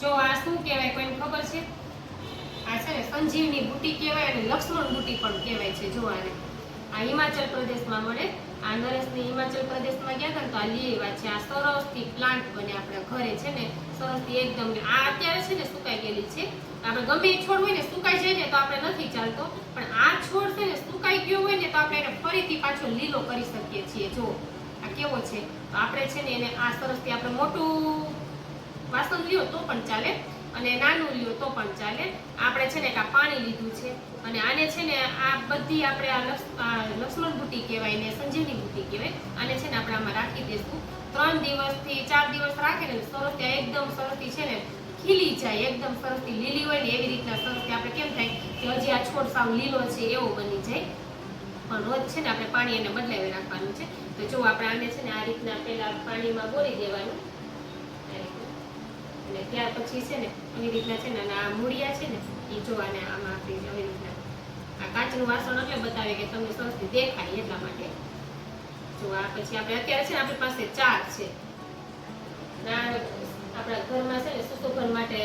જો આ શું કહેવાય કોઈને ખબર છે? આ છે ને સંજીવની બુટી કહેવાય અને લક્ષ્મણ બુટી પણ કહેવાય છે, જો આને. આ હિમાચલ પ્રદેશમાં મળે. આ નરેશની હિમાચલ પ્રદેશમાં ગયા હતા તો આ આવ્યા છે. આ સરસથી પ્લાન્ટ બને આપણા ઘરે છે ને. સરસથી એકદમ આ અત્યારે છે ને સુકાઈ ગયેલી છે. આપણે ગમે એ છોડ હોય ને સુકાઈ જાય ને તો આપણે નથી ચાલતો. પણ આ છોડ છે ને સુકાઈ ગયો હોય ને તો આપણે એને ફરીથી પાછો લીલો કરી શકીએ છીએ. જો આ કેવો છે? તો આપણે છે ને એને આ સરસથી આપણે મોટું વાસણ લ્યો તો પણ ચાલે અને નાનું લ્યો તો પણ ચાલે. આપણે છે ને આ પાણી લીધું છે અને આને છે ને આ બધી આપણે આ લક્ષ- આ લક્ષ્મણ બુટી કહેવાય ને સંજીવની બુટી કહેવાય. આને છે ને આપણે આમાં રાખી દઈશું ત્રણ દિવસથી ચાર દિવસ રાખે ને સરસ ત્યાં એકદમ સરસથી છે ને ખીલી જાય, એકદમ સરસથી લીલી હોય ને એવી રીતના સરસથી આપણે કેમ થાય કે હજી આ છોડ સાવ લીલો છે એવો બની જાય. પણ રોજ છે ને આપણે પાણી એને બદલાવી રાખવાનું છે. તો જો આપણે આને છે ને આ રીતના પહેલાં પાણીમાં બોળી દેવાનું. ત્યાર પછી છે ને, એવી રીતના છે ને આ મૂળિયા છે ને, એ જોવાને આમાં આપી આવી રીતના. આ કાચનું વાસણ એટલે બતાવે કે તમને સરસથી દેખાય એટલા માટે. જો આ પછી આપણે અત્યારે છે ને, આપણી પાસે ચાર છે. આપણા ઘરમાં છે ને, સુશોભન માટે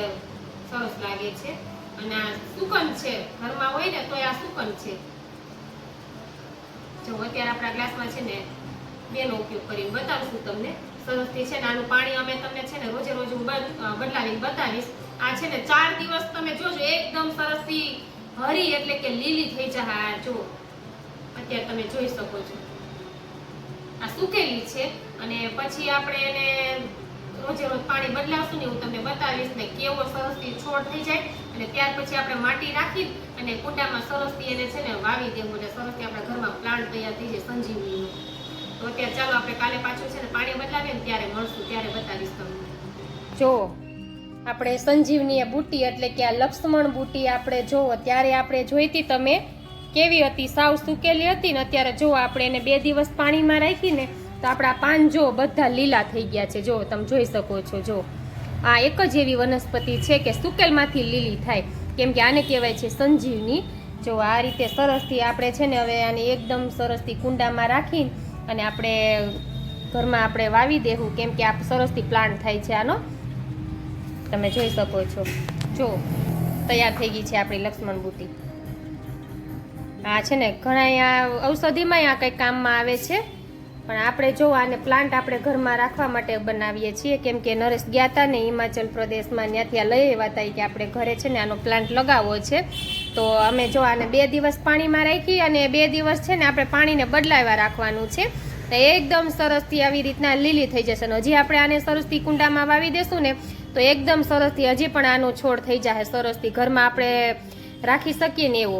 સરસ લાગે છે. અને આ સુકન છે, ઘરમાં હોય ને, તો આ સુકન છે. જો અત્યારે આપણા ગ્લાસમાં છે ને, બેનો ઉપયોગ કરીને બતાવશું તમને. સરસથી છે ને, આનું પાણી અમે તમને છે ને, રોજ અ, બતાવીશ. આ છે ને ચાર દિવસ તમે જોજો એકદમ સરસથી હરી એટલે કે લીલી થઈ જાય આ જો અત્યારે તમે જોઈ શકો છો. આ સુકેલી છે અને પછી આપણે એને રોજે રોજ પાણી બદલાવશું ને હું તમને બતાવીશ ને કેવો સરસથી છોડ થઈ જાય. અને ત્યાર પછી આપણે માટી રાખી અને કુંડામાં સરસથી એને છે ને વાવી દેવું એટલે સરસથી આપણા ઘરમાં પ્લાન્ટ તૈયાર થઈ જાય સંજીવનીનો. તો અત્યારે ચાલો આપણે કાલે પાછું છે ને પાણી બદલાવીએ ને ત્યારે મળશું ત્યારે બતાવીશ તમને. જો આપણે સંજીવની બુટી એટલે કે આ લક્ષ્મણ બુટી આપણે જોવો, ત્યારે આપણે જોઈતી તમે કેવી હતી, સાવ સુકેલી હતી ને અત્યારે જો આપણે એને બે દિવસ પાણીમાં રાખીને, તો આપણા પાન જો બધા લીલા થઈ ગયા છે. જો તમે જોઈ શકો છો, જો. આ એક જ એવી વનસ્પતિ છે કે સુકેલમાંથી લીલી થાય. કેમ કે આને કહેવાય છે સંજીવની. જો આ રીતે સરસથી આપણે છે ને હવે આને એકદમ સરસથી કુંડામાં રાખીને અને આપણે ઘરમાં આપણે વાવી દેવું, કેમ કે આ સરસથી પ્લાન્ટ થાય છે આનો. તમે જોઈ શકો છો. જો, તૈયાર થઈ ગઈ છે આપણી લક્ષ્મણ બુટી. આ છે ને, ઘણા આ ઔષધિમાં આ કંઈક કામમાં આવે છે, પણ આપણે જો આને પ્લાન્ટ આપણે ઘરમાં રાખવા માટે બનાવીએ છીએ, કેમ કે નરેશ ગયા હતા ને હિમાચલ પ્રદેશમાં, ત્યાંથી આ લઈ આવ્યા હતા કે આપણે ઘરે છે ને આનો પ્લાન્ટ લગાવવો છે. તો અમે જો આને બે દિવસ પાણીમાં રાખી અને બે દિવસ છે ને આપણે પાણીને બદલાવ્યા રાખવાનું છે. તો એકદમ સરસથી આવી રીતના લીલી થઈ જશે. હજી આપણે આને સરસથી કુંડામાં વાવી દેશું ને તો એકદમ સરસથી હજી પણ આનો છોડ થઈ જાય સરસથી ઘરમાં આપણે રાખી શકીએ ને એવો.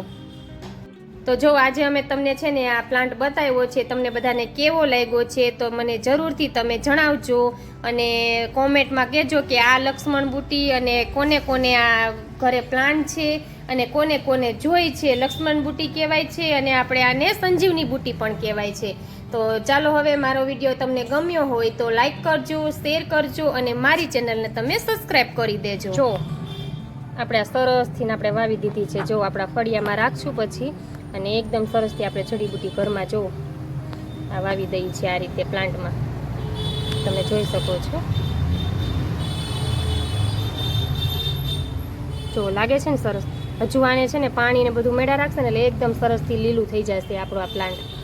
તો જો આજે અમે તમને છે ને આ પ્લાન્ટ બતાવ્યો છે, તમને બધાને કેવો લાગ્યો છે તો મને જરૂરથી તમે જણાવજો અને કોમેન્ટમાં કહેજો કે આ લક્ષ્મણ બુટી અને કોને કોને આ ઘરે પ્લાન્ટ છે અને કોને કોને જોઈ છે, લક્ષ્મણ બુટી કહેવાય છે અને આપણે આને સંજીવની બુટી પણ કહેવાય છે. તો ચાલો હવે મારો વીડિયો તમને ગમ્યો હોય તો લાઈક કરજો, શેર કરજો અને મારી ચેનલને તમે સબસ્ક્રાઈબ કરી દેજો. જો, આપણે આ સરસથી આપણે વાવી દીધી છે. જો, આપણા ફળિયામાં રાખશું પછી અને એકદમ સરસથી આપણે જડીબુટી ઘરમાં જો, આ વાવી દઈ છે આ રીતે પ્લાન્ટમાં. તમે જોઈ શકો છો. જો, લાગે છે ને સરસ? હજુ છે ને પાણી ને બધું મેળા રાખશે ને એટલે એકદમ સરસથી લીલું થઈ જશે આપણો આ પ્લાન્ટ